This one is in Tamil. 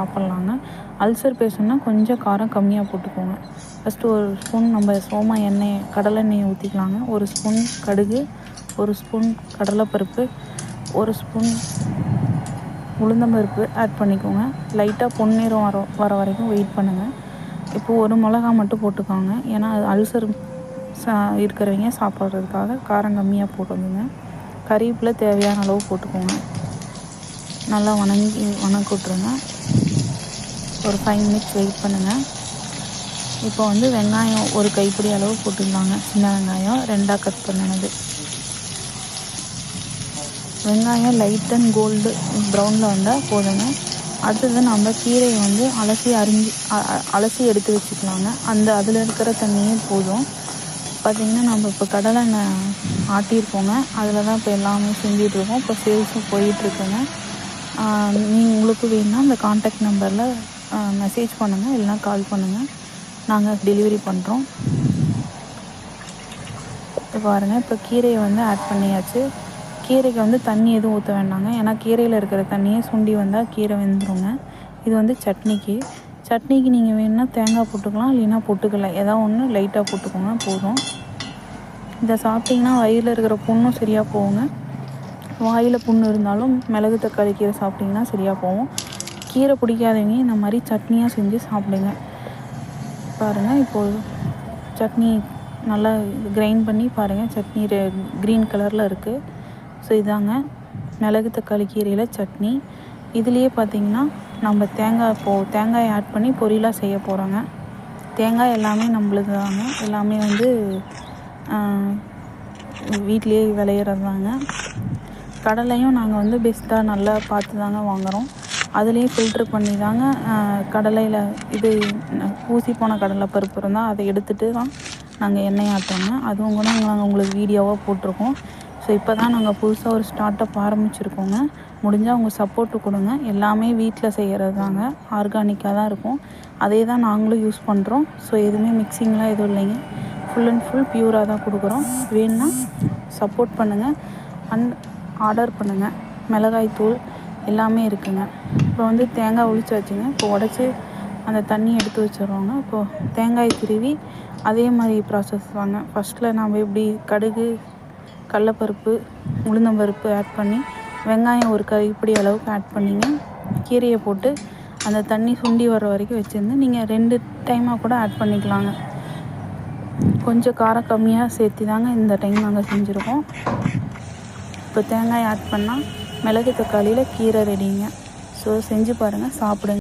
சாப்பிட்லாங்க அல்சர் பேஷண்ட்னா கொஞ்சம் காரம் கம்மியாக போட்டுக்கோங்க. ஃபஸ்ட்டு ஒரு ஸ்பூன் நம்ம சோமா எண்ணெய் கடலை எண்ணெயை ஊற்றிக்கலாங்க ஒரு ஸ்பூன் கடுகு ஒரு ஸ்பூன் கடலைப்பருப்பு ஒரு ஸ்பூன் உளுந்தம்பருப்பு ஆட் பண்ணிக்கோங்க. லைட்டாக பொன்னிறம் வர வர வரைக்கும் வெயிட் பண்ணுங்கள் இப்போது ஒரு மிளகா மட்டும் போட்டுக்கோங்க. ஏன்னா அது அல்சர் சா இருக்கிறவங்க சாப்பிட்றதுக்காக காரம் கம்மியாக போட்டுக்கோங்க கறிவேப்பிலை தேவையான அளவு போட்டுக்கோங்க. நல்லா வணங்கி வணக்க விட்ருங்க ஒரு ஃபைவ் மினிட்ஸ் வெயிட் பண்ணுங்கள் இப்போ வந்து வெங்காயம் ஒரு கைப்பிடி அளவு போட்டுக்கலாங்க சின்ன வெங்காயம் ரெண்டாக கட் பண்ணினது. வெங்காயம் லைட் அண்ட் கோல்டு ப்ரௌனில் வந்தால் போதுங்க. அடுத்தது நம்ம கீரையை வந்து அலசி அரிஞ்சு அ- அலசி எடுத்து வச்சுக்கலாங்க. அந்த அதில் இருக்கிற தண்ணியே போதும். பார்த்திங்கன்னா நம்ம இப்போ கடலை எண்ணெய் ஆட்டியிருக்கோங்க. அதில் தான் இப்போ எல்லாமே செஞ்சிட்ருக்கோம். இப்போ சேல்ஸும் போயிட்டுருக்குங்க நீங்கள் உங்களுக்கு வேணும்னா அந்த காண்டாக்ட் நம்பரில் மெசேஜ் பண்ணுங்கள் இல்லைனா கால் பண்ணுங்கள் நாங்கள் டெலிவரி பண்ணுறோம் இப்போ பாருங்கள் இப்போ கீரையை வந்து ஆட் பண்ணியாச்சு. கீரைக்கு வந்து தண்ணி எதுவும் ஊற்ற வேண்டாங்க. ஏன்னா கீரையில் இருக்கிற தண்ணியே சுண்டி வந்தால் கீரை வெந்துருங்க. இது வந்து சட்னிக்கு. சட்னிக்கு நீங்கள் வேணுன்னா தேங்காய் போட்டுக்கலாம் இல்லைன்னா போட்டுக்கல ஏதாவது ஒன்று லைட்டாக போட்டுக்கோங்க போதும். இதை சாப்பிட்டிங்கன்னா வயிறில் இருக்கிற புண்ணும் சரியாக போகுங்க. வாயில் புண்ணு இருந்தாலும் மிளகு தக்காளி கீரை சாப்பிட்டிங்கன்னா சரியாக போகும். கீரை பிடிக்காதவங்க இந்த மாதிரி சட்னியாக செஞ்சு சாப்பிடுங்க. பாருங்கள் இப்போது சட்னி நல்லா கிரைண்ட் பண்ணி பாருங்கள் சட்னி க்ரீன் கலரில் இருக்குது ஸோ இதாங்க மிளகு தக்காளி கீரையில் சட்னி. இதுலேயே பார்த்தீங்கன்னா நம்ம தேங்காய் போ தேங்காய் ஆட் பண்ணி பொரியலாக செய்ய போகிறோங்க தேங்காய் எல்லாமே நம்மளுது தாங்க. எல்லாமே வந்து வீட்லேயே விளையிறது தாங்க கடலையும் நாங்கள் வந்து பெஸ்ட்டாக நல்லா பார்த்து தாங்க வாங்குகிறோம் அதுலேயும் ஃபில்ட்ரு பண்ணி தாங்க கடலையில் இது பூசி ஊசி போன கடலை பருப்பு இருந்தால் அதை எடுத்துகிட்டு தான் நாங்கள் எண்ணெய் ஆட்டோங்க அதுவும் கூட நாங்கள் உங்களுக்கு வீடியோவாக போட்டிருக்கோம். ஸோ இப்போ தான் நாங்கள் புதுசாக ஒரு ஸ்டார்ட் அப் ஆரம்பிச்சிருக்கோங்க. முடிஞ்சால் உங்கள் சப்போர்ட்டு கொடுங்க. எல்லாமே வீட்டில் செய்கிறது தாங்க ஆர்கானிக்காக தான் இருக்கும். அதே தான் நாங்களும் யூஸ் பண்ணுறோம் ஸோ எதுவுமே மிக்சிங்லாம் எதுவும் இல்லைங்க. ஃபுல் அண்ட் ஃபுல் பியூராக தான் கொடுக்குறோம். வேணுன்னா சப்போர்ட் பண்ணுங்கள் அண்ட் ஆர்டர் பண்ணுங்கள் மிளகாய் தூள் எல்லாமே இருக்குங்க. இப்போ வந்து தேங்காய் உளிச்சு வச்சுங்க. இப்போ உடச்சி அந்த தண்ணி எடுத்து வச்சிடுவாங்க இப்போது தேங்காய் திருவி அதே மாதிரி ப்ராசஸ் தாங்க. ஃபஸ்ட்டில் நாம் எப்படி கடுகு கடலப்பருப்பு உளுந்தம்பருப்பு ஆட் பண்ணி வெங்காயம் ஒரு கைப்பிடி அளவுக்கு ஆட் பண்ணிங்க. கீரையை போட்டு அந்த தண்ணி சுண்டி வர வரைக்கும் வச்சுருந்து நீங்கள் ரெண்டு டைமாக கூட ஆட் பண்ணிக்கலாங்க. கொஞ்சம் காரம் கம்மியாக சேர்த்து தாங்க இந்த டைம் நாங்கள் செஞ்சுருக்கோம். இப்போ தேங்காய் ஆட் பண்ணால் மிளகு தக்காளியில் கீரை ரெடிங்க. ஸோ செஞ்சு பாருங்கள் சாப்பிடுங்க.